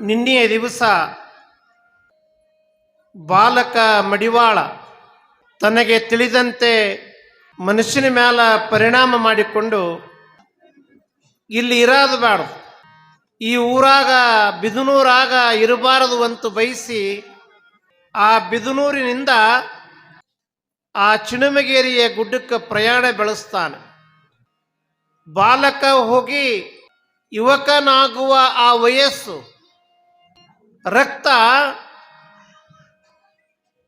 ನಿನ್ನೆಯ ದಿವಸ ಬಾಲಕ ಮಡಿವಾಳ ತನಗೆ ತಿಳಿದಂತೆ ಮನುಷ್ಯನ ಮ್ಯಾಲ ಪರಿಣಾಮ ಮಾಡಿಕೊಂಡು ಇಲ್ಲಿ ಇರೋದು ಈ ಊರಾಗ ಬಿದನೂರಾಗ ಇರಬಾರದು ಅಂತ ಬಯಸಿ ಆ ಬಿದನೂರಿನಿಂದ ಆ ಚಿಣಮಗೇರಿಯ ಗುಡ್ಡಕ್ಕೆ ಪ್ರಯಾಣ ಬೆಳೆಸ್ತಾನೆ. ಬಾಲಕ ಹೋಗಿ ಯುವಕನಾಗುವ ಆ ವಯಸ್ಸು ರಕ್ತ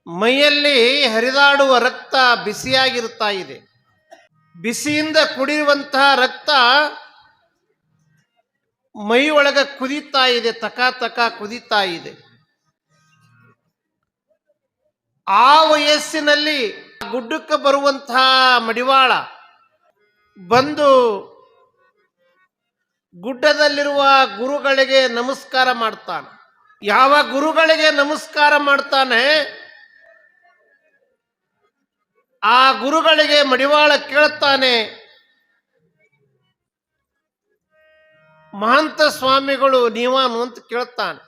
ಮೈಯಲ್ಲಿ ಹರಿದಾಡುವ ರಕ್ತ ಬಿಸಿಯಾಗಿರುತ್ತಾ ಇದೆ. ಬಿಸಿಯಿಂದ ಕುಡಿಯುವಂತಹ ರಕ್ತ ಮೈ ಒಳಗೆ ಕುದೀತಾ ಇದೆ, ತಕ ತಕ ಕುದೀತಾ ಇದೆ. ಆ ವಯಸ್ಸಿನಲ್ಲಿ ಗುಡ್ಡಕ್ಕೆ ಬರುವಂತಹ ಮಡಿವಾಳ ಬಂದು ಗುಡ್ಡದಲ್ಲಿರುವ ಗುರುಗಳಿಗೆ ನಮಸ್ಕಾರ ಮಾಡ್ತಾನೆ. ಯಾವ ಗುರುಗಳಿಗೆ ನಮಸ್ಕಾರ ಮಾಡ್ತಾನೆ, ಆ ಗುರುಗಳಿಗೆ ಮಡಿವಾಳ ಕೇಳ್ತಾನೆ. ಮಹಂತ ಸ್ವಾಮಿಗಳು ನೀವಾನು ಅಂತ ಕೇಳ್ತಾನೆ.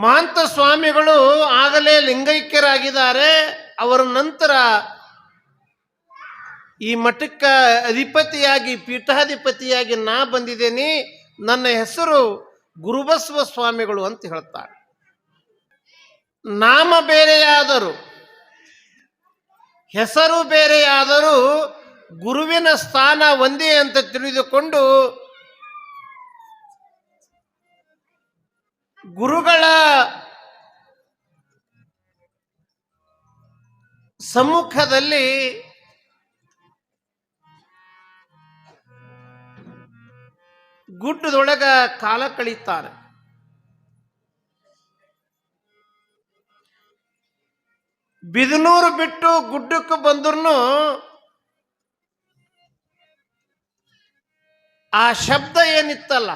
ಮಹಂತ ಸ್ವಾಮಿಗಳು ಆಗಲೇ ಲಿಂಗೈಕ್ಯರಾಗಿದ್ದಾರೆ. ಅವರ ನಂತರ ಈ ಮಠಕ್ಕೆ ಅಧಿಪತಿಯಾಗಿ, ಪೀಠಾಧಿಪತಿಯಾಗಿ ನಾ ಬಂದಿದ್ದೇನೆ. ನನ್ನ ಹೆಸರು ಗುರುಬಸವ ಸ್ವಾಮಿಗಳು ಅಂತ ಹೇಳ್ತಾರೆ. ನಾಮ ಬೇರೆಯಾದರೂ, ಹೆಸರು ಬೇರೆಯಾದರೂ ಗುರುವಿನ ಸ್ಥಾನ ಒಂದೇ ಅಂತ ತಿಳಿದುಕೊಂಡು ಗುರುಗಳ ಸಮ್ಮುಖದಲ್ಲಿ ಗುಡ್ಡದೊಳಗ ಕಾಲ ಕಳೀತಾರೆ ಬಿದನೂರು ಬಿಟ್ಟು ಗುಡ್ಡಕ್ಕೆ ಬಂದ್ರೂ ಆ ಶಬ್ದ ಏನಿತ್ತಲ್ಲ?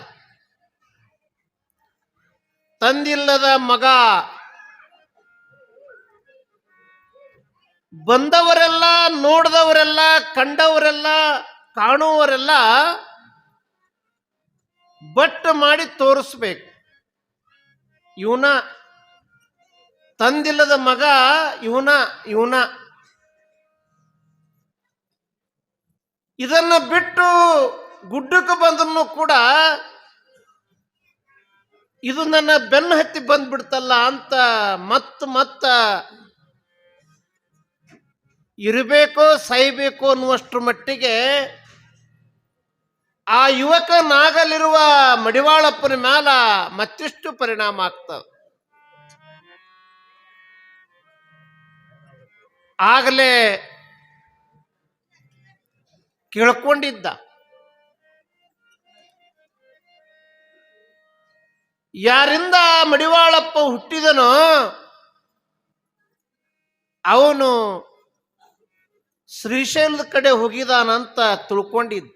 ತಂದಿಲ್ಲದ ಮಗ ಬಂದವರೆಲ್ಲ, ನೋಡಿದವರೆಲ್ಲ, ಕಂಡವರೆಲ್ಲ, ಕಾಣುವವರೆಲ್ಲ ಬಟ್ ಮಾಡಿ ತೋರಿಸ್ಬೇಕು. ಇವನ ತಂದಿಲ್ಲದ ಮಗ ಇವನ ಇವನ. ಇದನ್ನ ಬಿಟ್ಟು ಗುಡ್ಡಕ್ಕೆ ಬಂದ್ರು ಕೂಡ ಇದು ನನ್ನ ಬೆನ್ನು ಹತ್ತಿ ಬಂದ್ಬಿಡ್ತಲ್ಲ ಅಂತ ಮತ್ತ ಮತ್ತ ಇರಬೇಕೋ, ಸಾಯ್ಬೇಕೋ ಅನ್ನುವಷ್ಟರ ಮಟ್ಟಿಗೆ ಆ ಯುವಕನಾಗಲಿರುವ ಮಡಿವಾಳಪ್ಪನ ಮ್ಯಾಲ ಮತ್ತಿಷ್ಟು ಪರಿಣಾಮ ಆಗ್ತದ. ಆಗಲೇ ಕೇಳ್ಕೊಂಡಿದ್ದ. ಯಾರಿಂದ ಮಡಿವಾಳಪ್ಪ ಹುಟ್ಟಿದನೋ ಅವನು ಶ್ರೀಶೈಲದ ಕಡೆ ಹೋಗಿದಾನಂತ ತಿಳ್ಕೊಂಡಿದ್ದ.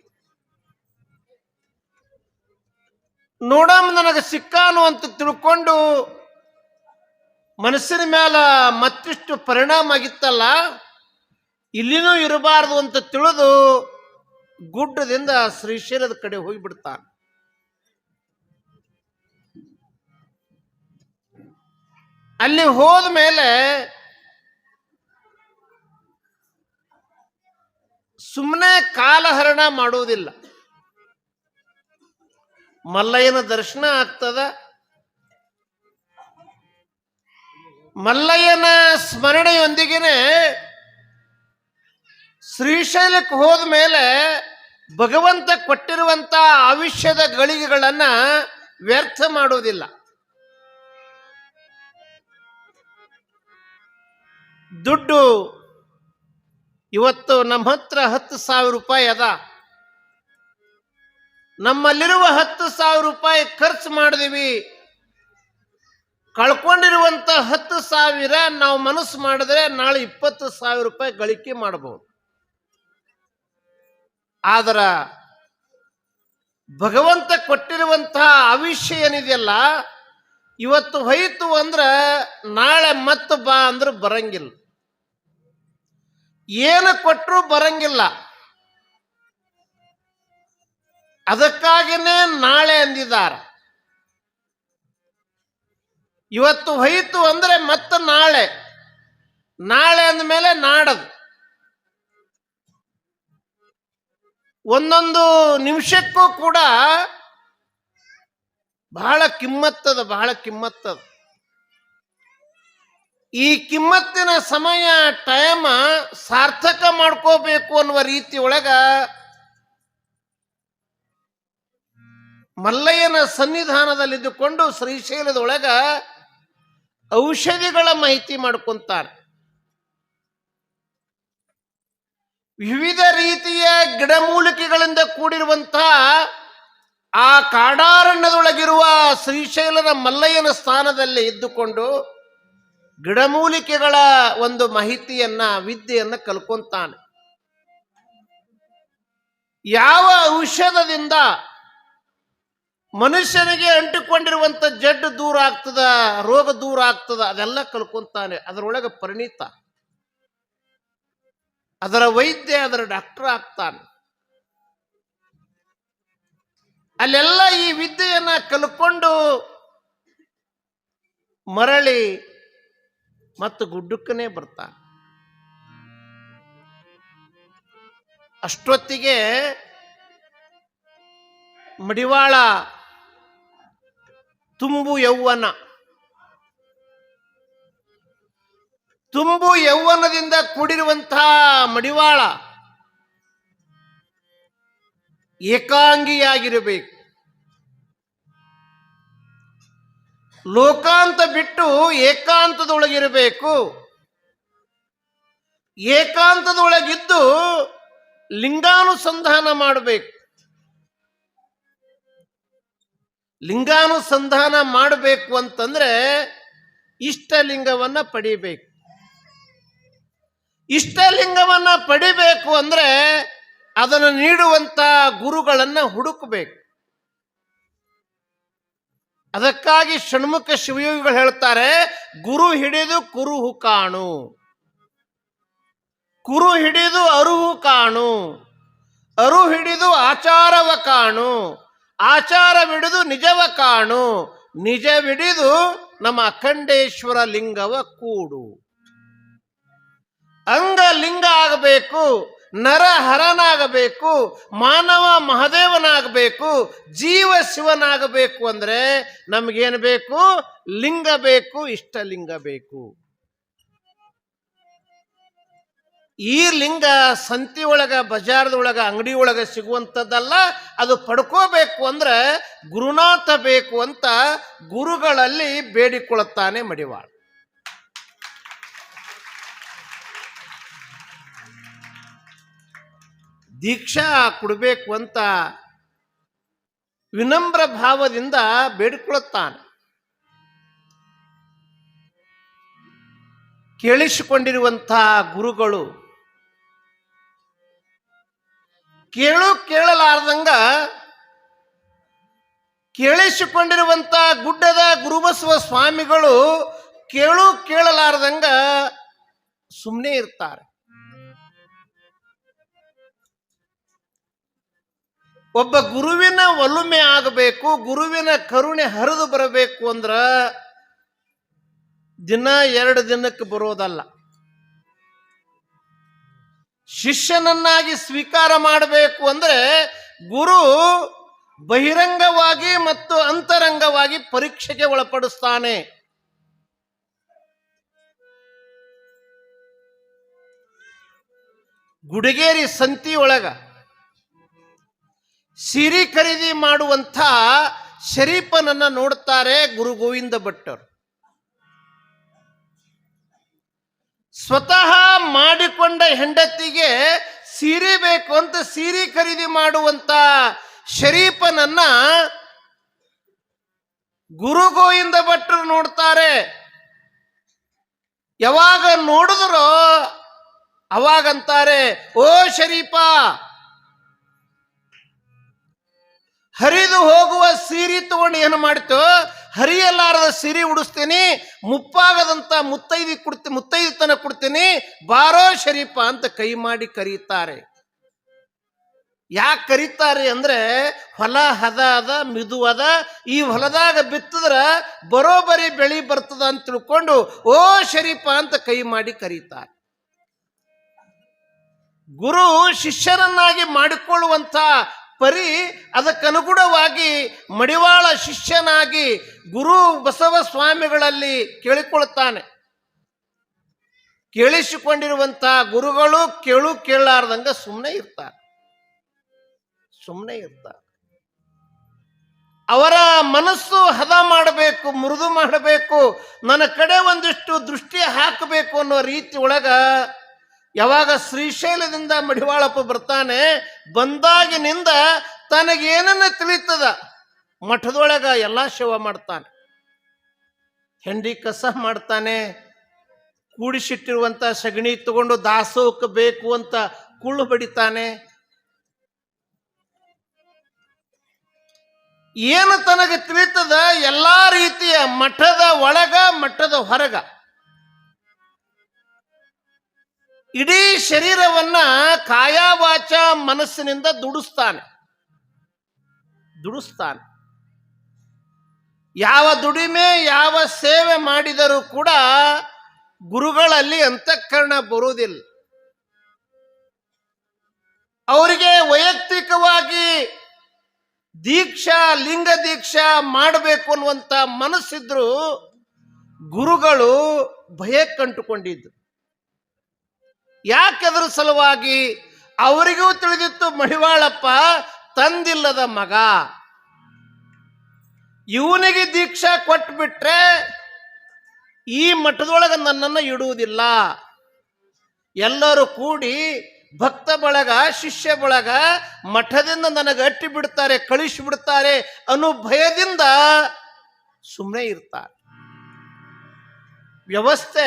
ನೋಡಮ್ ನನಗೆ ಸಿಕ್ಕಾನು ಅಂತ ತಿಳ್ಕೊಂಡು ಮನಸ್ಸಿನ ಮ್ಯಾಲ ಮತ್ತಿಷ್ಟು ಪರಿಣಾಮ ಆಗಿತ್ತಲ್ಲ, ಇಲ್ಲಿನೂ ಇರಬಾರದು ಅಂತ ತಿಳಿದು ಗುಡ್ಡದಿಂದ ಶ್ರೀಶೈಲದ ಕಡೆ ಹೋಗಿಬಿಡ್ತಾನೆ. ಅಲ್ಲಿ ಹೋದ ಮೇಲೆ ಸುಮ್ಮನೆ ಕಾಲಹರಣ ಮಾಡುವುದಿಲ್ಲ. ಮಲ್ಲಯ್ಯನ ದರ್ಶನ ಆಗ್ತದ? ಮಲ್ಲಯ್ಯನ ಸ್ಮರಣೆಯೊಂದಿಗೆನೆ ಶ್ರೀಶೈಲಕ್ಕೆ ಹೋದ ಮೇಲೆ ಭಗವಂತ ಕೊಟ್ಟಿರುವಂತ ಆವಿಷ್ಯದ ಗಳಿಗೆಗಳನ್ನ ವ್ಯರ್ಥ ಮಾಡುವುದಿಲ್ಲ ದುಡ್ಡು ಇವತ್ತು ನಮ್ಮ ಹತ್ರ ಹತ್ತು ಸಾವಿರ ರೂಪಾಯಿ ಅದ. ನಮ್ಮಲ್ಲಿರುವ ಹತ್ತು ಸಾವಿರ ರೂಪಾಯಿ ಖರ್ಚು ಮಾಡಿದೀವಿ. ಕಳ್ಕೊಂಡಿರುವಂತ ಹತ್ತು ಸಾವಿರ ನಾವು ಮನಸ್ಸು ಮಾಡಿದ್ರೆ ನಾಳೆ ಇಪ್ಪತ್ತು ಸಾವಿರ ರೂಪಾಯಿ ಗಳಿಕೆ ಮಾಡಬಹುದು. ಆದ್ರ ಭಗವಂತ ಕೊಟ್ಟಿರುವಂತಹ ಆವಿಷ್ಯ ಏನಿದೆಯಲ್ಲ, ಇವತ್ತು ಹೋಯ್ತು ಅಂದ್ರ ನಾಳೆ ಮತ್ತೆ ಬಾ ಅಂದ್ರೆ ಬರಂಗಿಲ್ಲ. ಏನು ಕೊಟ್ಟರು ಬರಂಗಿಲ್ಲ. ಅದಕ್ಕಾಗಿನೇ ನಾಳೆ ಅಂದಿದ್ದಾರೆ. ಇವತ್ತು ಹೋಯಿತು ಅಂದ್ರೆ ಮತ್ತೆ ನಾಳೆ. ನಾಳೆ ಅಂದಮೇಲೆ ನಾಡದು. ಒಂದೊಂದು ನಿಮಿಷಕ್ಕೂ ಕೂಡ ಬಹಳ ಕಿಮ್ಮತ್ತದ ಬಹಳ ಕಿಮ್ಮತ್ತದ. ಈ ಕಿಮ್ಮತ್ತಿನ ಸಮಯ, ಟೈಮ ಸಾರ್ಥಕ ಮಾಡ್ಕೋಬೇಕು ಅನ್ನುವ ರೀತಿ ಒಳಗ ಮಲ್ಲಯ್ಯನ ಸನ್ನಿಧಾನದಲ್ಲಿದ್ದುಕೊಂಡು ಶ್ರೀಶೈಲದೊಳಗೆ ಔಷಧಿಗಳ ಮಾಹಿತಿ ಮಾಡ್ಕೊಂತಾರೆ ವಿವಿಧ ರೀತಿಯ ಗಿಡಮೂಲಿಕೆಗಳಿಂದ ಕೂಡಿರುವಂತಹ ಆ ಕಾಡಾರಣ್ಯದೊಳಗಿರುವ ಶ್ರೀಶೈಲನ ಮಲ್ಲಯ್ಯನ ಸ್ಥಾನದಲ್ಲಿ ಇದ್ದುಕೊಂಡು ಗಿಡಮೂಲಿಕೆಗಳ ಒಂದು ಮಾಹಿತಿಯನ್ನ, ವಿದ್ಯೆಯನ್ನ ಕಲ್ಕೊಂತಾನೆ. ಯಾವ ಔಷಧದಿಂದ ಮನುಷ್ಯನಿಗೆ ಅಂಟಿಕೊಂಡಿರುವಂಥ ಜಡ್ಡು ದೂರ ಆಗ್ತದ, ರೋಗ ದೂರ ಆಗ್ತದ, ಅದೆಲ್ಲ ಕಲ್ಕೊಂತಾನೆ. ಅದರೊಳಗೆ ಪರಿಣಿತ. ಅದರ ವೈದ್ಯ, ಅದರ ಡಾಕ್ಟರ್ ಆಗ್ತಾನೆ. ಅಲ್ಲೆಲ್ಲ ಈ ವಿದ್ಯೆಯನ್ನ ಕಲ್ಕೊಂಡು ಮರಳಿ ಮತ್ತು ಗುಡ್ಡಕ್ಕನೇ ಬರ್ತಾನೆ. ಅಷ್ಟೊತ್ತಿಗೆ ಮಡಿವಾಳ ತುಂಬು ಯೌವನ. ತುಂಬು ಯೌವನದಿಂದ ಕೂಡಿರುವಂತಹ ಮಡಿವಾಳ ಏಕಾಂಗಿಯಾಗಿರಬೇಕು. ಲೋಕಾಂತ ಬಿಟ್ಟು ಏಕಾಂತದೊಳಗಿರಬೇಕು. ಏಕಾಂತದೊಳಗಿದ್ದು ಲಿಂಗಾನುಸಂಧಾನ ಮಾಡಬೇಕು. ಲಿಂಗಾನುಸಂಧಾನ ಮಾಡಬೇಕು ಅಂತಂದ್ರೆ ಇಷ್ಟಲಿಂಗವನ್ನ ಪಡಿಬೇಕು. ಇಷ್ಟಲಿಂಗವನ್ನ ಪಡಿಬೇಕು ಅಂದ್ರೆ ಅದನ್ನು ನೀಡುವಂತ ಗುರುಗಳನ್ನ ಹುಡುಕಬೇಕು. ಅದಕ್ಕಾಗಿ ಷಣ್ಮುಖ ಶಿವಯೋಗಿಗಳು ಹೇಳ್ತಾರೆ, ಗುರು ಹಿಡಿದು ಕುರುಹು ಕಾಣು. ಕುರು ಹಿಡಿದು ಅರುಹು ಕಾಣು. ಅರು ಹಿಡಿದು ಆಚಾರವ ಕಾಣು. ಆಚಾರವಿಡಿದು ನಿಜವ ಕಾಣು ನಿಜವಿಡಿದು ನಮ್ಮ ಅಖಂಡೇಶ್ವರ ಲಿಂಗವ ಕೂಡು. ಅಂಗ ಲಿಂಗ ಆಗಬೇಕು, ನರ ಹರನಾಗಬೇಕು, ಮಾನವ ಮಹದೇವನಾಗಬೇಕು, ಜೀವ ಶಿವನಾಗಬೇಕು ಅಂದ್ರೆ ನಮಗೇನು ಬೇಕು? ಲಿಂಗ ಬೇಕು ಇಷ್ಟಲಿಂಗ ಬೇಕು. ಈ ಲಿಂಗ ಸಂತಿ ಒಳಗ ಬಜಾರ್ದೊಳಗ ಅಂಗಡಿ ಒಳಗ ಸಿಗುವಂಥದ್ದಲ್ಲ, ಅದು ಪಡ್ಕೋಬೇಕು ಅಂದ್ರೆ ಗುರುನಾಥ ಬೇಕು ಅಂತ ಗುರುಗಳಲ್ಲಿ ಬೇಡಿಕೊಳ್ಳುತ್ತಾನೆ ಮಡಿವಾಳ. ದೀಕ್ಷಾ ಕೊಡಬೇಕು ಅಂತ ವಿನಮ್ರ ಭಾವದಿಂದ ಬೇಡಿಕೊಳ್ಳುತ್ತಾನೆ. ಕೇಳಿಸಿಕೊಂಡಿರುವಂತಹ ಗುರುಗಳು ಕೇಳು ಕೇಳಲಾರ್ದಂಗ ಕೇಳಿಸಿಕೊಂಡಿರುವಂತ ಗುಡ್ಡದ ಗುರುಬಸವ ಸ್ವಾಮಿಗಳು ಕೇಳು ಕೇಳಲಾರ್ದಂಗ ಸುಮ್ಮನೆ ಇರ್ತಾರೆ. ಒಬ್ಬ ಗುರುವಿನ ಒಲುಮೆ ಆಗಬೇಕು, ಗುರುವಿನ ಕರುಣೆ ಹರಿದು ಬರಬೇಕು ಅಂದ್ರ ದಿನ ಎರಡು ದಿನಕ್ಕೆ ಬರೋದಲ್ಲ. ಶಿಷ್ಯನನ್ನಾಗಿ ಸ್ವೀಕಾರ ಮಾಡಬೇಕು ಅಂದರೆ ಗುರು ಬಹಿರಂಗವಾಗಿ ಮತ್ತು ಅಂತರಂಗವಾಗಿ ಪರೀಕ್ಷೆಗೆ ಒಳಪಡಿಸ್ತಾನೆ. ಗುಡಿಗೇರಿ ಸಂತಿ ಒಳಗ ಸಿರಿ ಖರೀದಿ ಮಾಡುವಂಥ ಶರೀಫನನ್ನ ನೋಡ್ತಾರೆ ಗುರು ಗೋವಿಂದ ಭಟ್ಟರು ಸ್ವತಃ ಮಾಡಿಕೊಂಡ ಹೆಂಡತಿಗೆ ಸೀರೆ ಬೇಕು ಅಂತ ಸೀರೆ ಖರೀದಿ ಮಾಡುವಂತ ಶರೀಫನನ್ನ ಗುರು ಗೋವಿಂದ ಭಟ್ರು ನೋಡ್ತಾರೆ. ಯಾವಾಗ ನೋಡಿದ್ರೋ ಅವಾಗಂತಾರೆ, ಓ ಶರೀಫ, ಹರಿದು ಹೋಗುವ ಸೀರೆ ತಗೊಂಡು ಏನು ಮಾಡ್ತು ಹರಿಯಲಾರದ ಸಿರಿ ಉಡಿಸ್ತೀನಿ, ಮುಪ್ಪಾಗದಂತ ಮುತ್ತೈದಿ ಕೊಡ್ತೀನಿ ಮುತ್ತೈದಿತನ ಕೊಡ್ತೀನಿ, ಬಾರೋ ಶರೀಫ ಅಂತ ಕೈ ಮಾಡಿ ಕರೀತಾರೆ. ಯಾಕೆ ಕರೀತಾರೆ ಅಂದ್ರೆ ಹೊಲ ಹದ ಅದ, ಮಿದು ಅದ, ಈ ಹೊಲದಾಗ ಬಿತ್ತಿದ್ರ ಬರೋಬರಿ ಬೆಳಿ ಬರ್ತದ ಅಂತ ತಿಳ್ಕೊಂಡು ಓ ಶರೀಫ ಅಂತ ಕೈ ಮಾಡಿ ಕರೀತಾರೆ. ಗುರು ಶಿಷ್ಯರನ್ನಾಗಿ ಮಾಡಿಕೊಳ್ಳುವಂತ ಪರಿ ಅದಕ್ಕನುಗುಣವಾಗಿ ಮಡಿವಾಳ ಶಿಷ್ಯನಾಗಿ ಗುರು ಬಸವ ಸ್ವಾಮಿಗಳಲ್ಲಿ ಕೇಳಿಕೊಳ್ಳುತ್ತಾನೆ. ಕೇಳಿಸಿಕೊಂಡಿರುವಂತ ಗುರುಗಳು ಕೇಳು ಕೇಳಲಾರ್ದಂಗ ಸುಮ್ಮನೆ ಇರ್ತಾರೆ. ಸುಮ್ಮನೆ ಇರ್ತಾರೆ. ಅವರ ಮನಸ್ಸು ಹದ ಮಾಡಬೇಕು, ಮೃದು ಮಾಡಬೇಕು, ನನ್ನ ಕಡೆ ಒಂದಿಷ್ಟು ದೃಷ್ಟಿ ಹಾಕಬೇಕು ಅನ್ನೋ ರೀತಿ ಒಳಗ ಯಾವಾಗ ಶ್ರೀಶೈಲದಿಂದ ಮಡಿವಾಳಪ್ಪ ಬರ್ತಾನೆ, ಬಂದಾಗಿನಿಂದ ತನಗೇನನ್ನ ತಿಳಿತದ? ಮಠದೊಳಗ ಎಲ್ಲ ಶವ ಮಾಡ್ತಾನೆ. ಹೆಂಡಿ ಕಸ ಮಾಡ್ತಾನೆ. ಕೂಡಿಸಿಟ್ಟಿರುವಂತ ಸಗಣಿ ತಗೊಂಡು ದಾಸೋಹಕ್ಕೆ ಬೇಕು ಅಂತ ಕುಳ್ಳು ಬಡಿತಾನೆ. ಏನು ತನಗೆ ತಿಳಿತದ? ಎಲ್ಲಾ ರೀತಿಯ ಮಠದ ಒಳಗ, ಮಠದ ಹೊರಗ. ಇಡೀ ಶರೀರವನ್ನ ಕಾಯಾವಾಚ ಮನಸ್ಸಿನಿಂದ ದುಡಿಸ್ತಾನೆ. ದುಡಿಸ್ತಾನೆ. ಯಾವ ದುಡಿಮೆ, ಯಾವ ಸೇವೆ ಮಾಡಿದರೂ ಕೂಡ ಗುರುಗಳಲ್ಲಿ ಅಂತಃಕರಣ ಬರುವುದಿಲ್ಲ. ಅವರಿಗೆ ವೈಯಕ್ತಿಕವಾಗಿ ದೀಕ್ಷಾ, ಲಿಂಗ ದೀಕ್ಷಾ ಮಾಡಬೇಕು ಅನ್ನುವಂತ ಮನಸ್ಸಿದ್ರು ಗುರುಗಳು ಭಯಕ್ಕಂಟುಕೊಂಡಿದ್ದು ಯಾಕೆ ಅದರ ಸಲುವಾಗಿ? ಅವರಿಗೂ ತಿಳಿದಿತ್ತು ಮಹಿವಾಳಪ್ಪ ತಂದಿಲ್ಲದ ಮಗ. ಇವನಿಗೆ ದೀಕ್ಷಾ ಕೊಟ್ಬಿಟ್ರೆ ಈ ಮಠದೊಳಗೆ ನನ್ನನ್ನು ಇಡುವುದಿಲ್ಲ. ಎಲ್ಲರೂ ಕೂಡಿ ಭಕ್ತ ಬಳಗ, ಶಿಷ್ಯ ಬಳಗ ಮಠದಿಂದ ನನಗೆ ಅಟ್ಟಿ ಬಿಡ್ತಾರೆ, ಕಳಿಸಿ ಬಿಡ್ತಾರೆ ಅನ್ನೋ ಭಯದಿಂದ ಸುಮ್ಮನೆ ಇರ್ತಾರೆ. ವ್ಯವಸ್ಥೆ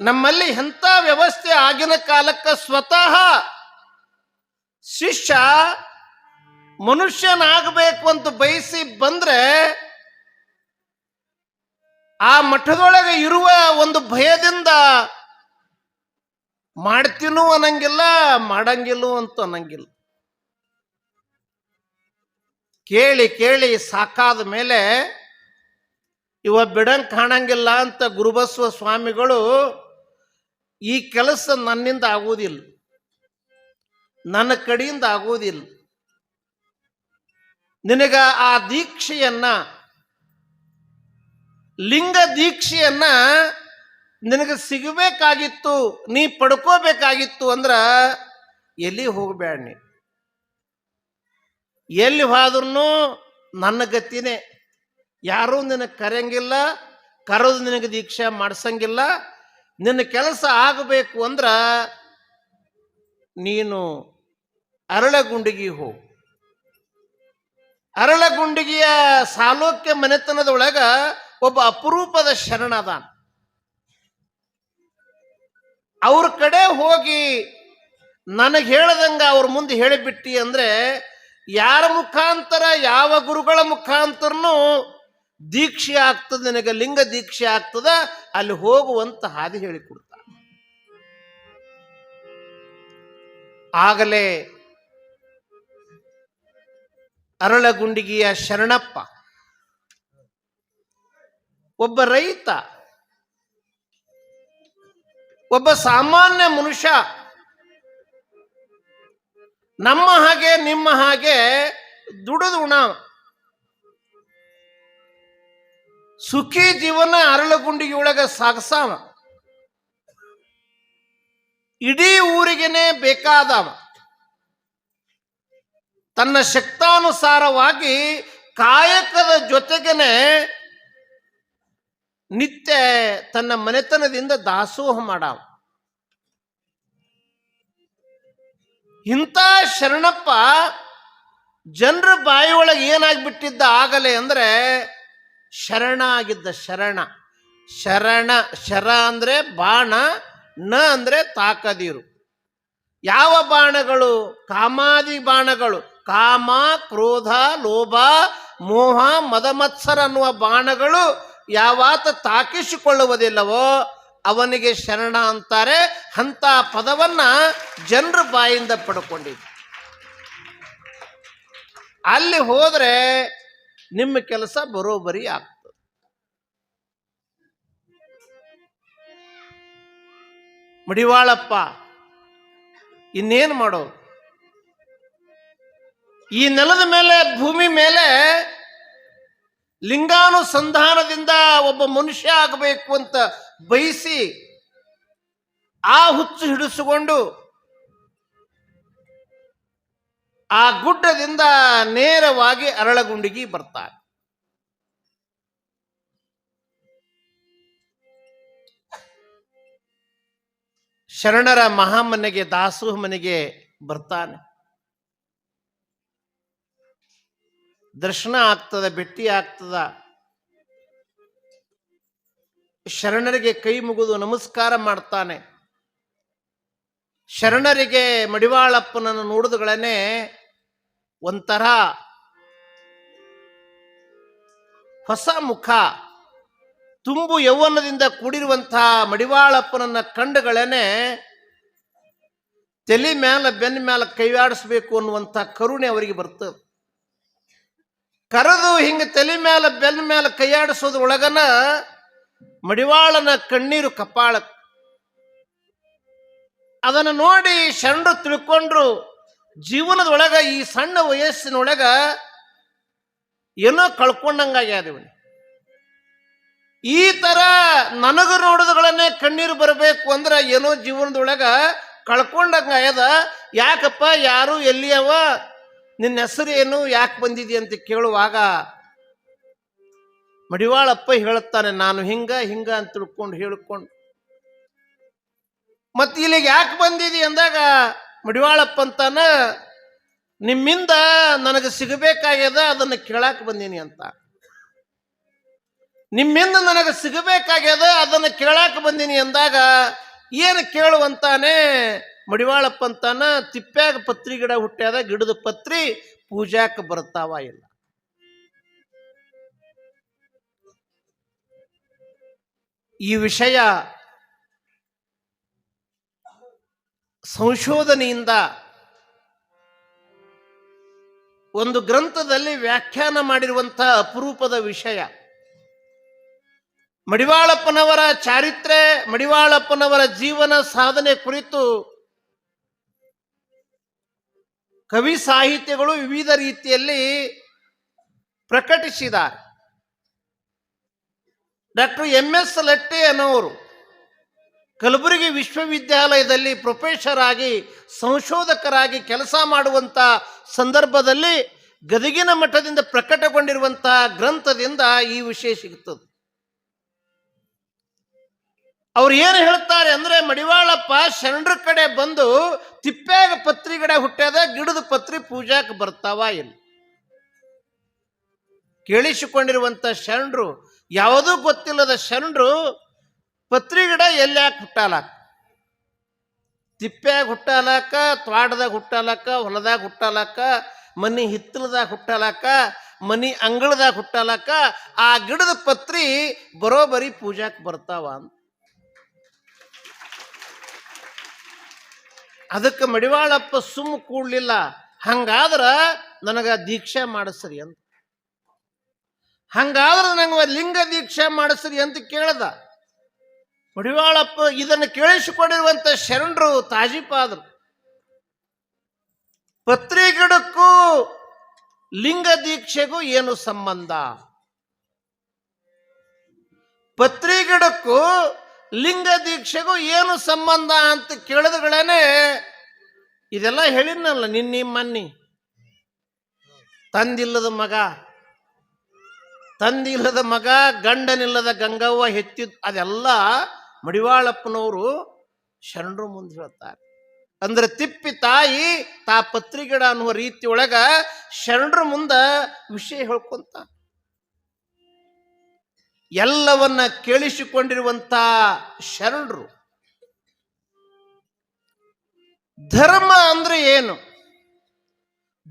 ನಮ್ಮಲ್ಲಿ ಎಂಥ ವ್ಯವಸ್ಥೆ ಆಗಿನ ಕಾಲಕ್ಕೆ ಸ್ವತಃ ಶಿಷ್ಯ ಮನುಷ್ಯನಾಗಬೇಕು ಅಂತ ಬಯಸಿ ಬಂದ್ರೆ ಆ ಮಠದೊಳಗೆ ಇರುವ ಒಂದು ಭಯದಿಂದ ಮಾಡ್ತೀನೂ ಅನ್ನಂಗಿಲ್ಲ, ಮಾಡಂಗಿಲ್ಲ ಅಂತ ಅನ್ನಂಗಿಲ್ಲ. ಕೇಳಿ ಕೇಳಿ ಸಾಕಾದ ಮೇಲೆ ಇವ ಬಿಡಂಗ್ ಕಾಣಂಗಿಲ್ಲ ಅಂತ ಗುರುಬಸವ ಸ್ವಾಮಿಗಳು ಈ ಕೆಲಸ ನನ್ನಿಂದ ಆಗುವುದಿಲ್ಲ. ನನ್ನ ಕಡೆಯಿಂದ ಆಗುವುದಿಲ್ಲ. ನಿನಗ ಆ ದೀಕ್ಷೆಯನ್ನ, ಲಿಂಗ ದೀಕ್ಷೆಯನ್ನ ನಿನಗೆ ಸಿಗಬೇಕಾಗಿತ್ತು, ನೀ ಪಡ್ಕೋಬೇಕಾಗಿತ್ತು ಅಂದ್ರ ಎಲ್ಲಿ ಹೋಗಬೇಡ ನೀ? ಎಲ್ಲಿ ಹೋದ್ರೂ ನನ್ನ ಗತಿನೇ. ಯಾರೂ ನಿನಗೆ ಕರೆಯಂಗಿಲ್ಲ, ಕರೆದು ನಿನಗೆ ದೀಕ್ಷೆ ಮಾಡಿಸಂಗಿಲ್ಲ. ನಿನ್ನ ಕೆಲಸ ಆಗಬೇಕು ಅಂದ್ರ ನೀನು ಅರಳಗುಂಡಿಗೆ ಹೋಗು. ಅರಳಗುಂಡಿಗೆಯ ಸಾಲೋಕ್ಯ ಮನೆತನದೊಳಗ ಒಬ್ಬ ಅಪರೂಪದ ಶರಣದಾನ ಅವ್ರ ಕಡೆ ಹೋಗಿ ನನಗೆ ಹೇಳದಂಗ ಅವ್ರ ಮುಂದೆ ಹೇಳಿಬಿಟ್ಟಿ ಅಂದ್ರೆ ಯಾರ ಮುಖಾಂತರ ಯಾವ ಗುರುಗಳ ಮುಖಾಂತರನು ದೀಕ್ಷೆ ಆಗ್ತದ, ನಿನಗೆ ಲಿಂಗ ದೀಕ್ಷೆ ಆಗ್ತದ, ಅಲ್ಲಿ ಹೋಗುವಂತ ಹಾದಿ ಹೇಳಿಕೊಡ್ತ ಆಗಲೇ ಅರಳಗುಂಡಿಗೆಯ ಶರಣಪ್ಪ. ಒಬ್ಬ ರೈತ, ಒಬ್ಬ ಸಾಮಾನ್ಯ ಮನುಷ್ಯ, ನಮ್ಮ ಹಾಗೆ, ನಿಮ್ಮ ಹಾಗೆ ದುಡಿದು ಸುಖಿ ಜೀವನ ಅರಳಗುಂಡಿಗೆಯೊಳಗೆ ಸಾಗಸಾವ. ಇಡೀ ಊರಿಗೆನೆ ಬೇಕಾದವ. ತನ್ನ ಶಕ್ತಾನುಸಾರವಾಗಿ ಕಾಯಕದ ಜೊತೆಗೇನೆ ನಿತ್ಯ ತನ್ನ ಮನೆತನದಿಂದ ದಾಸೋಹ ಮಾಡಾವ. ಇಂಥ ಶರಣಪ್ಪ ಜನರ ಬಾಯಿಯೊಳಗೆ ಏನಾಗ್ಬಿಟ್ಟಿದ್ದ ಆಗಲೇ ಅಂದರೆ ಶರಣ ಆಗಿದ್ದ ಶರಣ. ಶರಣ, ಶರ ಅಂದರೆ ಬಾಣ, ನ ಅಂದರೆ ತಾಕದಿರು. ಯಾವ ಬಾಣಗಳು? ಕಾಮಾದಿ ಬಾಣಗಳು. ಕಾಮ, ಕ್ರೋಧ, ಲೋಭ, ಮೋಹ, ಮದಮತ್ಸರ ಅನ್ನುವ ಬಾಣಗಳು ಯಾವಾತ ತಾಕಿಸಿಕೊಳ್ಳುವುದಿಲ್ಲವೋ ಅವನಿಗೆ ಶರಣ ಅಂತಾರೆ. ಅಂತ ಪದವನ್ನ ಜನರ ಬಾಯಿಂದ ಪಡ್ಕೊಂಡಿದ್ದ. ಅಲ್ಲಿ ಹೋದ್ರೆ ನಿಮ್ಮ ಕೆಲಸ ಬರೋಬರಿ ಆಗ್ತದೆ. ಮಡಿವಾಳಪ್ಪ, ಇನ್ನೇನು ಮಾಡೋದು? ಈ ನೆಲದ ಮೇಲೆ, ಭೂಮಿ ಮೇಲೆ ಲಿಂಗಾನುಸಂಧಾನದಿಂದ ಒಬ್ಬ ಮನುಷ್ಯ ಆಗಬೇಕು ಅಂತ ಬಯಸಿ ಆ ಹುಚ್ಚು ಹಿಡಿಸಿಕೊಂಡು ಆ ಗುಡ್ಡದಿಂದ ನೇರವಾಗಿ ಅರಳಗುಂಡಿಗೆ ಬರ್ತಾರೆ ಶರಣರ ಮಹಾಮನೆಗೆ, ದಾಸೋಹ ಮನೆಗೆ ಬರ್ತಾನೆ. ದರ್ಶನ ಆಗ್ತದ, ಭೇಟಿ ಆಗ್ತದ. ಶರಣರಿಗೆ ಕೈ ಮುಗಿದು ನಮಸ್ಕಾರ ಮಾಡ್ತಾನೆ. ಶರಣರಿಗೆ ಮಡಿವಾಳಪ್ಪನನ್ನು ನೋಡಿದಗಳನ್ನೇ ಒಂಥರ ಹೊಸ ಮುಖ, ತುಂಬು ಯೌವನದಿಂದ ಕೂಡಿರುವಂತಹ ಮಡಿವಾಳಪ್ಪನನ್ನ ಕಂಡುಗಳೇನೆ ತಲೆ ಮ್ಯಾಲ ಬೆನ್ನ ಮ್ಯಾಲ ಕೈಯಾಡಿಸ್ಬೇಕು ಅನ್ನುವಂಥ ಕರುಣೆ ಅವರಿಗೆ ಬರ್ತದೆ. ಕರೆದು ಹಿಂಗೆ ತಲೆ ಮೇಲೆ ಬೆನ್ನ ಮೇಲೆ ಕೈಯಾಡಿಸೋದ್ರ ಒಳಗನ ಮಡಿವಾಳನ ಕಣ್ಣೀರು ಕಪ್ಪಾಳ ಅದನ್ನು ನೋಡಿ ಶರಣರು ತಿಳ್ಕೊಂಡ್ರು ಜೀವನದೊಳಗ ಈ ಸಣ್ಣ ವಯಸ್ಸಿನೊಳಗ ಏನೋ ಕಳ್ಕೊಂಡಂಗಾಗ್ಯಾದ ಇವನು ಈ ತರ ನನಗ ನೋಡೋದುಗಳನ್ನೇ ಕಣ್ಣೀರು ಬರಬೇಕು ಅಂದ್ರೆ ಏನೋ ಜೀವನದೊಳಗ ಕಳ್ಕೊಂಡಂಗಾಗ್ಯದ ಯಾಕಪ್ಪ, ಯಾರು ಎಲ್ಲಿಯವ? ನಿನ್ನ ಹೆಸರು ಏನು ಯಾಕೆ ಬಂದಿದಿ ಅಂತ ಕೇಳುವಾಗ ಮಡಿವಾಳಪ್ಪ ಹೇಳುತ್ತಾನೆ, ನಾನು ಹಿಂಗ ಹಿಂಗ ಅಂತ ತಿಳ್ಕೊಂಡು ಹೇಳ್ಕೊಂಡು. ಮತ್ತೆ ಇಲ್ಲಿಗೆ ಯಾಕೆ ಬಂದಿದೆ ಅಂದಾಗ ಮಡಿವಾಳಪ್ಪ ಅಂತಾನ, ನಿಮ್ಮಿಂದ ನನಗೆ ಸಿಗಬೇಕಾಗ್ಯದ, ಅದನ್ನು ಕೇಳಾಕ ಬಂದೀನಿ ಅಂತ. ನಿಮ್ಮಿಂದ ನನಗೆ ಸಿಗಬೇಕಾಗ್ಯದ, ಅದನ್ನು ಕೇಳಾಕ ಬಂದೀನಿ ಅಂದಾಗ ಏನು ಕೇಳುವಂತಾನೆ ಮಡಿವಾಳಪ್ಪ ಅಂತಾನ, ತಿಪ್ಪ್ಯಾಗ ಪತ್ರಿ ಗಿಡ ಹುಟ್ಟ್ಯಾದ ಗಿಡದ ಪತ್ರಿ ಪೂಜಾಕ್ಕೆ ಬರ್ತಾವ ಇಲ್ಲ. ಈ ವಿಷಯ ಸಂಶೋಧನೆಯಿಂದ ಒಂದು ಗ್ರಂಥದಲ್ಲಿ ವ್ಯಾಖ್ಯಾನ ಮಾಡಿರುವಂತಹ ಅಪರೂಪದ ವಿಷಯ. ಮಡಿವಾಳಪ್ಪನವರ ಚಾರಿತ್ರೆ, ಮಡಿವಾಳಪ್ಪನವರ ಜೀವನ ಸಾಧನೆ ಕುರಿತು ಕವಿ ಸಾಹಿತ್ಯಗಳು ವಿವಿಧ ರೀತಿಯಲ್ಲಿ ಪ್ರಕಟಿಸಿದ್ದಾರೆ. ಡಾಕ್ಟರ್ ಎಂ ಎಸ್ ಲಟ್ಟೆ ಅನ್ನೋರು ಕಲಬುರಗಿ ವಿಶ್ವವಿದ್ಯಾಲಯದಲ್ಲಿ ಪ್ರೊಫೆಸರ್ ಆಗಿ ಸಂಶೋಧಕರಾಗಿ ಕೆಲಸ ಮಾಡುವಂಥ ಸಂದರ್ಭದಲ್ಲಿ ಗದಗಿನ ಮಠದಿಂದ ಪ್ರಕಟಗೊಂಡಿರುವಂತಹ ಗ್ರಂಥದಿಂದ ಈ ವಿಷಯ ಸಿಗುತ್ತದೆ ಅವ್ರು ಏನು ಹೇಳ್ತಾರೆ ಅಂದ್ರೆ, ಮಡಿವಾಳಪ್ಪ ಶರಣರ ಕಡೆ ಬಂದು ತಿಪ್ಪ್ಯಾಗ ಪತ್ರಿ ಗಿಡ ಹುಟ್ಟ್ಯಾದ, ಗಿಡದ ಪತ್ರಿ ಪೂಜಾಕ್ಕೆ ಬರ್ತಾವ ಇಲ್ಲಿ ಕೇಳಿಸಿಕೊಂಡಿರುವಂಥ ಶರಣರು, ಯಾವುದೂ ಗೊತ್ತಿಲ್ಲದ ಶರಣರು ಪತ್ರಿ ಗಿಡ ಎಲ್ಲ್ಯಾಕೆ ಹುಟ್ಟಾಲಾಕ? ತಿಪ್ಪ್ಯಾಗ ಹುಟ್ಟಾಲಕ್ಕ ತ್ವಾಟದಾಗ ಹುಟ್ಟಾಲಕ್ಕ ಹೊಲದಾಗ ಹುಟ್ಟಾಲಕ್ಕ ಮನಿ ಹಿತ್ತಲದಾಗ ಹುಟ್ಟಾಲಕ್ಕ ಮನಿ ಅಂಗಳದಾಗ ಹುಟ್ಟಾಲಕ್ಕ ಆ ಗಿಡದ ಪತ್ರಿ ಬರೋಬರಿ ಪೂಜಾಕ್ಕೆ ಬರ್ತಾವ ಅಂತ. ಅದಕ್ಕೆ ಮಡಿವಾಳಪ್ಪ ಸುಮ್ಮ ಕೂಡ್ಲಿಲ್ಲ. ಹಂಗಾದ್ರೆ ನನಗೆ ದೀಕ್ಷೆ ಮಾಡಿಸ್ರಿ ಅಂತ. ಹಂಗಾದ್ರೆ ನನಗೆ ಲಿಂಗ ದೀಕ್ಷೆ ಮಾಡಿಸ್ರಿ ಅಂತ ಕೇಳ್ದ. ಮಡಿವಾಳಪ್ಪ ಇದನ್ನು ಕೇಳಿಸಿಕೊಂಡಿರುವಂತ ಶರಣರು ತಾಜಿಪಾದರು. ಪತ್ರಿ ಗಿಡಕ್ಕೂ ಲಿಂಗ ದೀಕ್ಷೆಗೂ ಏನು ಸಂಬಂಧ? ಪತ್ರಿ ಗಿಡಕ್ಕೂ ಲಿಂಗ ದೀಕ್ಷೆಗೂ ಏನು ಸಂಬಂಧ ಅಂತ ಕೇಳಿದಗಳೇನೆ, ಇದೆಲ್ಲ ಹೇಳಿನಲ್ಲ ನಿನ್ನಿ ಮನ್ನಿ. ತಂದಿಲ್ಲದ ಮಗ ತಂದಿಲ್ಲದ ಮಗ, ಗಂಡನಿಲ್ಲದ ಗಂಗವ್ವ ಹೆತ್ತಿದ್ ಅದೆಲ್ಲ ಮಡಿವಾಳಪ್ಪನವರು ಶರಣರು ಮುಂದೆ ಹೇಳ್ತಾರೆ. ಅಂದ್ರೆ ತಿಪ್ಪಿ ತಾಯಿ ತಾ ಪತ್ರಿಗಿಡ ಅನ್ನುವ ರೀತಿ ಒಳಗ ಶರಣರ ಮುಂದ ವಿಷಯ ಹೇಳ್ಕೊಂತ ಎಲ್ಲವನ್ನ ಕೇಳಿಸಿಕೊಂಡಿರುವಂತ ಶರಣರು. ಧರ್ಮ ಅಂದ್ರೆ ಏನು?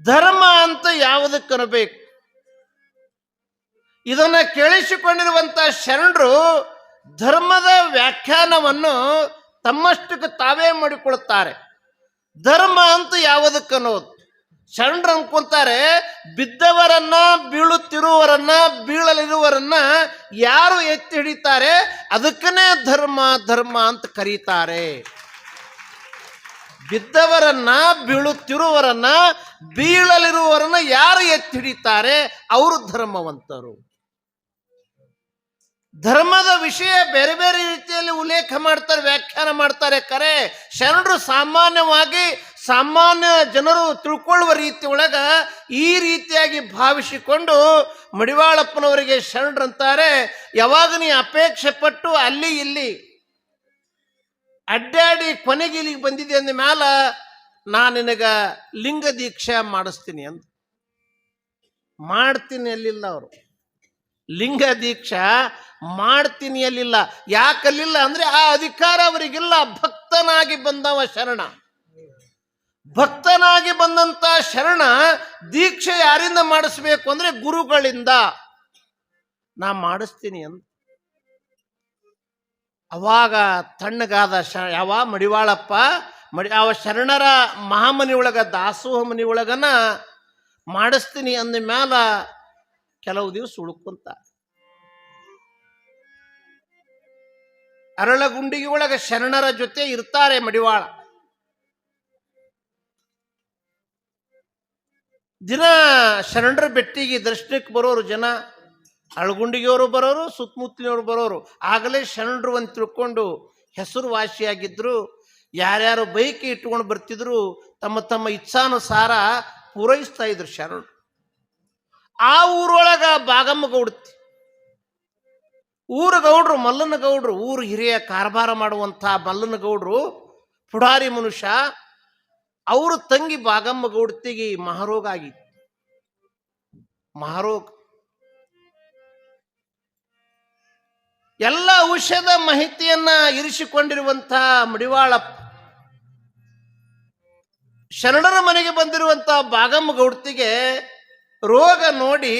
ಧರ್ಮ ಅಂತ ಯಾವುದಕ್ಕನಬೇಕು ಇದನ್ನ ಕೇಳಿಸಿಕೊಂಡಿರುವಂತ ಶರಣರು ಧರ್ಮದ ವ್ಯಾಖ್ಯಾನವನ್ನು ತಮ್ಮಷ್ಟಕ್ಕೆ ತಾವೇ ಮಾಡಿಕೊಳ್ಳುತ್ತಾರೆ ಧರ್ಮ ಅಂತ ಯಾವುದಕ್ಕನ್ನೋದು ಶರಣರು ಅನ್ಕೊಂತಾರೆ ಬಿದ್ದವರನ್ನ, ಬೀಳುತ್ತಿರುವವರನ್ನ, ಬೀಳಲಿರುವವರನ್ನ ಯಾರು ಎತ್ತಿ ಹಿಡಿತಾರೆ? ಅದಕ್ಕನೇ ಧರ್ಮ ಧರ್ಮ ಅಂತ ಕರೀತಾರೆ. ಬಿದ್ದವರನ್ನ, ಬೀಳುತ್ತಿರುವವರನ್ನ, ಬೀಳಲಿರುವವರನ್ನ ಯಾರು ಎತ್ತಿ ಹಿಡಿತಾರೆ? ಅವರು ಧರ್ಮವಂತರು. ಧರ್ಮದ ವಿಷಯ ಬೇರೆ ಬೇರೆ ರೀತಿಯಲ್ಲಿ ಉಲ್ಲೇಖ ಮಾಡ್ತಾರೆ, ವ್ಯಾಖ್ಯಾನ ಮಾಡ್ತಾರೆ ಕರೆ. ಶರಣರು ಸಾಮಾನ್ಯವಾಗಿ ಸಾಮಾನ್ಯ ಜನರು ತಿಳ್ಕೊಳ್ಳುವ ರೀತಿ ಒಳಗ ಈ ರೀತಿಯಾಗಿ ಭಾವಿಸಿಕೊಂಡು ಮಡಿವಾಳಪ್ಪನವರಿಗೆ ಶರಣರಂತಾರೆ. ಯಾವಾಗ ನೀ ಅಪೇಕ್ಷೆ ಪಟ್ಟು ಅಲ್ಲಿ ಇಲ್ಲಿ ಅಡ್ಡಾಡಿ ಕೊನೆಗೆ ಇಲ್ಲಿಗೆ ಬಂದಿದೆ ಅಂದ ಮ್ಯಾಲ ನಾ ನಿನಗ ಲಿಂಗ ದೀಕ್ಷೆ ಮಾಡಿಸ್ತೀನಿ ಅಂತ ಮಾಡ್ತೀನಿ ಅಲ್ಲಿಲ್ಲ ಅವರು. ಲಿಂಗ ದೀಕ್ಷಾ ಮಾಡ್ತೀನಿ ಅಲ್ಲಿಲ್ಲ. ಯಾಕಲ್ಲಿಲ್ಲ ಅಂದ್ರೆ ಆ ಅಧಿಕಾರ ಅವರಿಗಿಲ್ಲ. ಭಕ್ತನಾಗಿ ಬಂದವ ಶರಣ. ಭಕ್ತನಾಗಿ ಬಂದಂತ ಶರಣ ದೀಕ್ಷೆ ಯಾರಿಂದ ಮಾಡಿಸ್ಬೇಕು ಅಂದ್ರೆ ಗುರುಗಳಿಂದ. ನಾ ಮಾಡಿಸ್ತೀನಿ ಅಂತ. ಅವಾಗ ತಣ್ಣಗಾದ ಶ, ಯಾವ ಮಡಿವಾಳಪ್ಪ, ಮಡಿ, ಅವ ಶರಣರ ಮಹಾಮನಿ ಒಳಗ ದಾಸೋಹ ಮನಿ ಒಳಗನ ಮಾಡಿಸ್ತೀನಿ ಅಂದ ಮ್ಯಾಲ ಕೆಲವು ದಿವಸ ಉಳ್ಕೊಂತ. ಅರಳಗುಂಡಿಗೆ ಒಳಗ ಶರಣರ ಜೊತೆ ಇರ್ತಾರೆ ಮಡಿವಾಳ. ದಿನ ಶರಣರ ಬೆಟ್ಟಿಗೆ ದರ್ಶನಕ್ಕೆ ಬರೋರು ಜನ ಅಳಗುಂಡಿಗೆಯವರು ಬರೋರು, ಸುತ್ತಮುತ್ತಲಿನವರು ಬರೋರು. ಆಗಲೇ ಶರಣರು ಅಂತ ತಿಳ್ಕೊಂಡು ಹೆಸರುವಾಸಿಯಾಗಿದ್ದರು ಯಾರ್ಯಾರು ಬೈಕ್ ಇಟ್ಕೊಂಡು ಬರ್ತಿದ್ರು, ತಮ್ಮ ತಮ್ಮ ಇಚ್ಛಾನುಸಾರ ಪೂರೈಸ್ತಾ ಇದ್ರು ಶರಣರು. ಆ ಊರೊಳಗ ಬಾಗಮ್ಮ ಗೌಡ್ತಿ ಊರ ಗೌಡ್ರು ಮಲ್ಲನ ಗೌಡ್ರು ಊರು ಹಿರಿಯ ಕಾರ್ಬಾರ ಮಾಡುವಂಥ ಮಲ್ಲನ ಗೌಡ್ರು ಪುಡಾರಿ ಮನುಷ್ಯ ಅವ್ರ ತಂಗಿ ಬಾಗಮ್ಮ ಗೌಡ್ತಿಗೆ ಮಹಾರೋಗ ಆಗಿತ್ತು. ಮಹಾರೋಗ. ಎಲ್ಲ ಔಷಧ ಮಾಹಿತಿಯನ್ನ ಇರಿಸಿಕೊಂಡಿರುವಂಥ ಮಡಿವಾಳಪ್ಪ, ಶರಣರ ಮನೆಗೆ ಬಂದಿರುವಂಥ ಬಾಗಮ್ಮ ಗೌಡ್ತಿಗೆ ರೋಗ ನೋಡಿ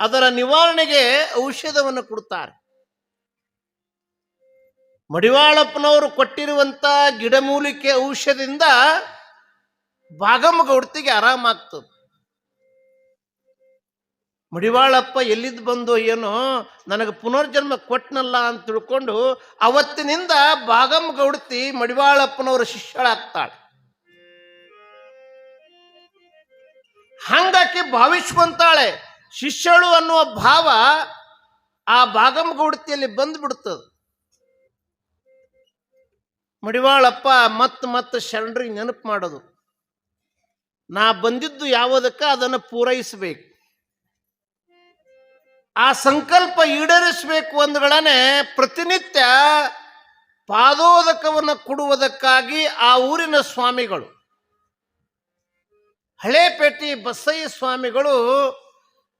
ಅದರ ನಿವಾರಣೆಗೆ ಔಷಧವನ್ನು ಕೊಡ್ತಾರೆ. ಮಡಿವಾಳಪ್ಪನವರು ಕೊಟ್ಟಿರುವಂತ ಗಿಡಮೂಲಿಕೆ ಔಷಧದಿಂದ ಬಾಗಮ್ಮ ಗೌಡ್ತಿಗೆ ಆರಾಮಾಗ್ತದೆ ಮಡಿವಾಳಪ್ಪ ಎಲ್ಲಿದ್ದು ಬಂದು ಏನೋ ನನಗೆ ಪುನರ್ಜನ್ಮ ಕೊಟ್ಟನಲ್ಲ ಅಂತ ತಿಳ್ಕೊಂಡು ಅವತ್ತಿನಿಂದ ಬಾಗಮ್ಮ ಗೌಡ್ತಿ ಮಡಿವಾಳಪ್ಪನವರ ಶಿಷ್ಯಳಾಗ್ತಾಳೆ ಹಂಗಾಕಿ ಭಾವಿಸ್ಕೊಂತಾಳೆ ಶಿಷ್ಯಳು ಅನ್ನುವ ಭಾವ ಆ ಬಾಗಮ್ಮ ಗೌಡತಿಯಲ್ಲಿ ಬಂದ್ಬಿಡ್ತದೆ. ಮಡಿವಾಳಪ್ಪ ಮತ್ ಮತ್ ಶರಣರಿಗೆ ನೆನಪು ಮಾಡೋದು. ನಾ ಬಂದಿದ್ದು ಯಾವುದಕ್ಕೆ? ಅದನ್ನು ಪೂರೈಸಬೇಕು. ಆ ಸಂಕಲ್ಪ ಈಡೇರಿಸಬೇಕು ಅಂದ್ಗಳೇ ಪ್ರತಿನಿತ್ಯ ಪಾದೋದಕವನ್ನು ಕೊಡುವುದಕ್ಕಾಗಿ ಆ ಊರಿನ ಸ್ವಾಮಿಗಳು, ಹಳೇಪೇಟೆ ಬಸಯ್ಯ ಸ್ವಾಮಿಗಳು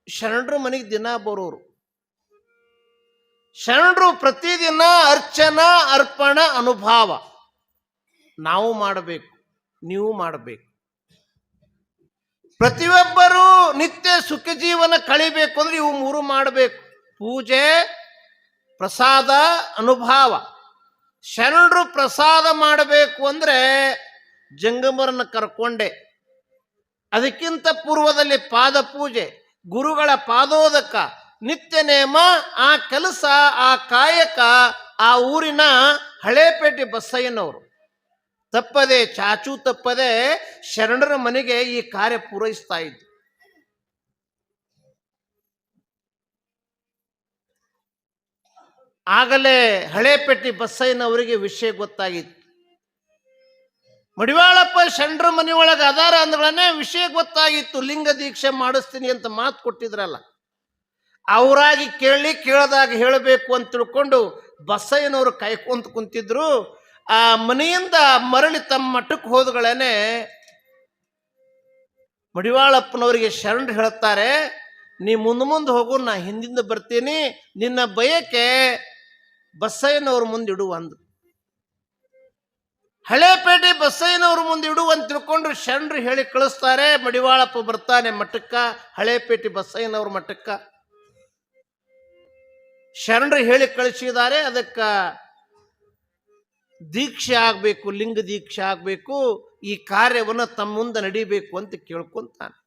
ಶರಣರು ಮನೆಗೆ ದಿನ ಬರೋರು. ಶರಣರು ಪ್ರತಿದಿನ ಅರ್ಚನಾ, ಅರ್ಪಣ, ಅನುಭಾವ. ನಾವು ಮಾಡಬೇಕು, ನೀವು ಮಾಡಬೇಕು. ಪ್ರತಿಯೊಬ್ಬರು ನಿತ್ಯ ಸುಖ ಜೀವನ ಕಳಿಬೇಕು ಅಂದ್ರೆ ಇವು ಮೂರು ಮಾಡಬೇಕು. ಪೂಜೆ, ಪ್ರಸಾದ, ಅನುಭಾವ. ಶರಣರು ಪ್ರಸಾದ ಮಾಡಬೇಕು ಅಂದ್ರೆ ಜಂಗಮರನ್ನ ಕರ್ಕೊಂಡೆ. ಅದಕ್ಕಿಂತ ಪೂರ್ವದಲ್ಲಿ ಪಾದ ಪೂಜೆ, ಗುರುಗಳ ಪಾದೋದಕ, ನಿತ್ಯ ನೇಮ, ಆ ಕೆಲಸ, ಆ ಕಾಯಕ, ಆ ಊರಿನ ಹಳೇಪೇಟೆ ಬಸಯ್ಯನವರು. ತಪ್ಪದೆ, ಚಾಚು ತಪ್ಪದೆ ಶರಣರ ಮನೆಗೆ ಈ ಕಾರ್ಯ ಪೂರೈಸ್ತಾ ಇದ್ದು. ಆಗಲೇ ಹಳೇಪೇಟೆ ಬಸ್ಸಯ್ಯನವರಿಗೆ ವಿಷಯ ಗೊತ್ತಾಗಿತ್ತು. ಮಡಿವಾಳಪ್ಪ ಶರಣರ ಮನೆಯೊಳಗೆ ಅದಾರ ಅಂದ್ಗಳನ್ನೇ ವಿಷಯ ಗೊತ್ತಾಗಿತ್ತು. ಲಿಂಗ ದೀಕ್ಷೆ ಮಾಡಿಸ್ತೀನಿ ಅಂತ ಮಾತು ಕೊಟ್ಟಿದ್ರಲ್ಲ. ಅವರಾಗಿ ಕೇಳಿ ಕೇಳದಾಗ ಹೇಳಬೇಕು ಅಂತ ತಿಳ್ಕೊಂಡು ಬಸಯ್ಯನವರು ಕಾಯ್ಕೊಂತ ಕುಂತಿದ್ರು. ಆ ಮನೆಯಿಂದ ಮರಳಿ ತಮ್ಮ ಮಠಕ್ಕೆ ಹೋದಗಳೇನೆ, ಮಡಿವಾಳಪ್ಪನವರಿಗೆ ಶರಣರು ಹೇಳುತ್ತಾರೆ, ನೀ ಮುಂದೆ ಮುಂದೆ ಹೋಗು, ನಾ ಹಿಂದಿಂದ ಬರ್ತೀನಿ, ನಿನ್ನ ಬಯಕೆ ಬಸಯ್ಯನವ್ರ ಮುಂದೆ ಇಡುವಂದು ಹಳೇಪೇಟೆ ಬಸಯ್ಯನವ್ರ ಮುಂದೆ ಇಡುವಂತ ಅಂತ ತಿಳ್ಕೊಂಡ್ರು ಶರಣರು ಹೇಳಿ ಕಳಿಸ್ತಾರೆ, ಮಡಿವಾಳಪ್ಪ ಬರ್ತಾನೆ ಮಠಕ್ಕ ಹಳೇಪೇಟೆ ಬಸಯ್ಯನವ್ರ ಮಠಕ್ಕ. ಶರಣರು ಹೇಳಿ ಕಳಿಸಿದ್ದಾರೆ, ಅದಕ್ಕ ದೀಕ್ಷೆ ಆಗಬೇಕು ಲಿಂಗ ದೀಕ್ಷೆ ಆಗಬೇಕು ಈ ಕಾರ್ಯವನ್ನು ತಮ್ಮ ಮುಂದೆ ನಡಿಬೇಕು ಅಂತ ಕೇಳ್ಕೊಂತಾನೆ.